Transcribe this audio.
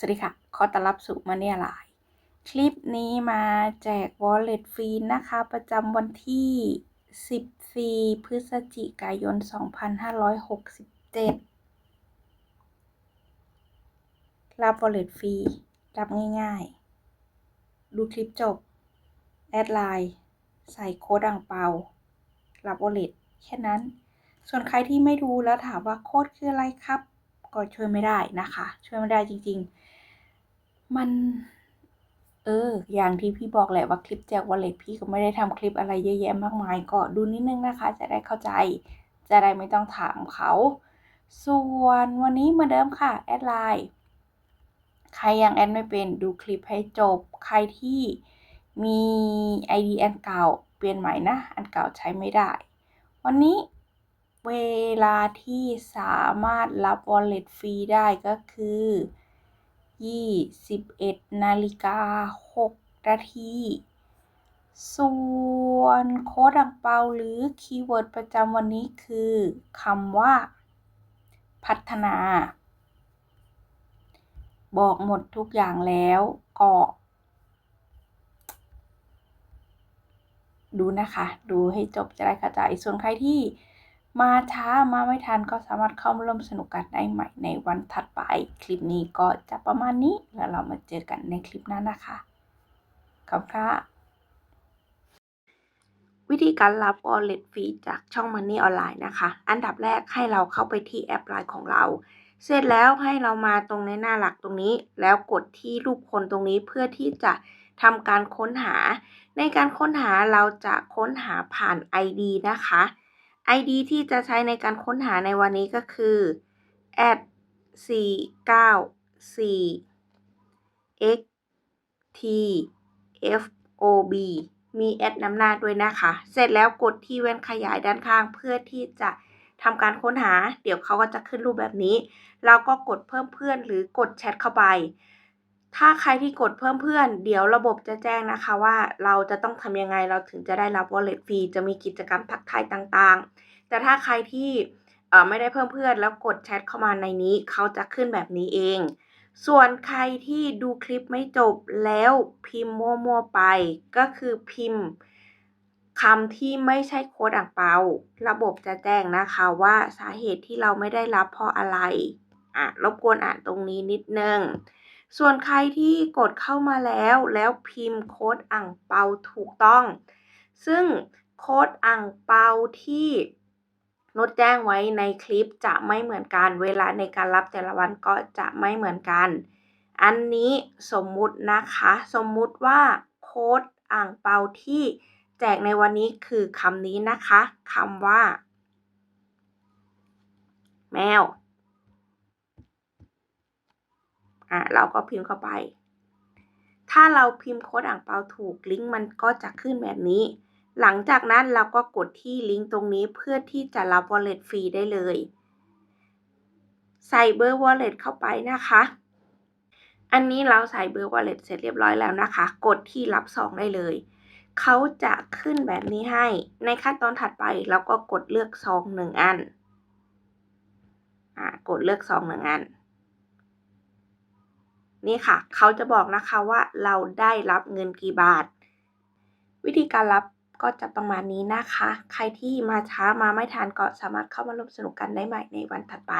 สวัสดีค่ะ ขอต้อนรับสู่มาเนี่ยไลน์คลิปนี้มาแจก Wallet ฟรีนะคะ ประจำวันที่ 14 พฤศจิกายน 2567 รับ Wallet ฟรี รับง่ายๆ ดูคลิปจบ แอดไลน์ ใส่โค้ดอ่างเปา รับ Wallet แค่นั้น ส่วนใครที่ไม่ดูแล้วถามว่าโค้ดคืออะไรครับ ก็ช่วยไม่ได้นะคะ ช่วยไม่ได้จริง ๆ มัน เออ อย่างที่พี่บอกแหละว่าคลิปแจกวอลเล็ตพี่ก็ไม่ได้ทำคลิปอะไรเยอะแยะมากมาย ก็ดูนิดนึงนะคะ จะได้เข้าใจ จะได้ไม่ต้องถามเขา ส่วนวันนี้เหมาเดิมค่ะ แอดไลน์ใครยังแอดไม่เป็นดูคลิปให้จบ ใครที่มี ID อันเก่าเปลี่ยนใหม่นะ อันเก่าใช้ไม่ได้ วันนี้ เวลาที่สามารถรับ Wallet ฟรีได้ก็คือ 21นาฬิกา6นาทีส่วนโค้ดอังเปาหรือคีย์เวิร์ดประจำวันนี้คือคำว่า พัฒนา บอกหมดทุกอย่างแล้วก็ดูนะคะ ดูให้จบจะได้เข้าใจส่วนใครที่ มาช้ามาไม่ทันก็สามารถเข้ามาร่วมสนุกกันได้ใหม่ในวันถัดไป คลิปนี้ก็จะประมาณนี้แล้วเรามาเจอกันในคลิปหน้านะคะ ขอบคุณค่ะ วิธีการรับ Wallet ฟรีจากช่อง Money Online นะคะ อันดับแรกให้เราเข้าไปที่แอปไลน์ของเรา เสร็จแล้วให้เรามาตรงในหน้าหลักตรงนี้ แล้วกดที่รูปคนตรงนี้เพื่อที่จะทำการค้นหา ในการค้นหาเราจะค้นหาผ่าน ID นะคะ ID ที่จะใช้ในการค้นหาในวันนี้ก็คือ at 494 x t f o b มีแอดนำหน้าด้วยนะคะ เสร็จแล้วกดที่แว่นขยายด้านข้างเพื่อที่จะทำการค้นหา เดี๋ยวเขาก็จะขึ้นรูปแบบนี้ เราก็กดเพิ่มเพื่อนหรือกดแชทเข้าไป ถ้าใครที่กดเพิ่มเพื่อน เดี๋ยวระบบจะแจ้งนะคะว่าเราจะต้องทำยังไงเราถึงจะได้รับ wallet ฟรีจะมีกิจกรรมทักทายต่างๆ แต่ถ้าใครที่ไม่ได้เพิ่มเพื่อนแล้วกดแชทเข้ามาในนี้ เขาจะขึ้นแบบนี้เอง ส่วนใครที่ดูคลิปไม่จบแล้วพิมพ์มั่วๆไป ก็คือพิมพ์คำที่ไม่ใช่โค้ดอ่างเปา ระบบจะแจ้งนะคะว่าสาเหตุที่เราไม่ได้รับเพราะอะไรอะรบกวนอ่านตรงนี้นิดนึง ส่วนใครที่กดเข้ามาแล้วแล้วพิมพ์โค้ดอ่างเปาถูกต้อง ซึ่งโค้ดอ่างเปาที่นุชแจ้งไว้ในคลิปจะไม่เหมือนกัน เวลาในการรับแต่ละวันก็จะไม่เหมือนกัน อันนี้สมมุตินะคะ สมมุติว่าโค้ดอ่างเปาที่แจกในวันนี้คือคำนี้นะคะคำว่า แมว อะเราก็พิมพ์เข้าไป ถ้าเราพิมพ์โค้ดอ่างเปาถูกลิงก์มันก็จะขึ้นแบบนี้ หลังจากนั้นเราก็กดที่ลิงก์ตรงนี้เพื่อที่จะรับ wallet ฟรีได้เลย ใส่เบอร์ wallet เข้าไปนะคะ อันนี้เราใส่เบอร์ wallet เสร็จเรียบร้อยแล้วนะคะ กดที่รับซองได้เลยเขาจะขึ้นแบบนี้ให้ ในขั้นตอนถัดไปเราก็กดเลือกซองหนึ่งอัน อ่า กดเลือกซองหนึ่งอัน นี่ค่ะ เขาจะบอกนะคะว่าเราได้รับเงินกี่บาท วิธีการรับก็จะประมาณนี้นะคะ ใครที่มาช้ามาไม่ทันก็สามารถเข้ามาร่วมสนุกกันได้ใหม่ในวันถัดไป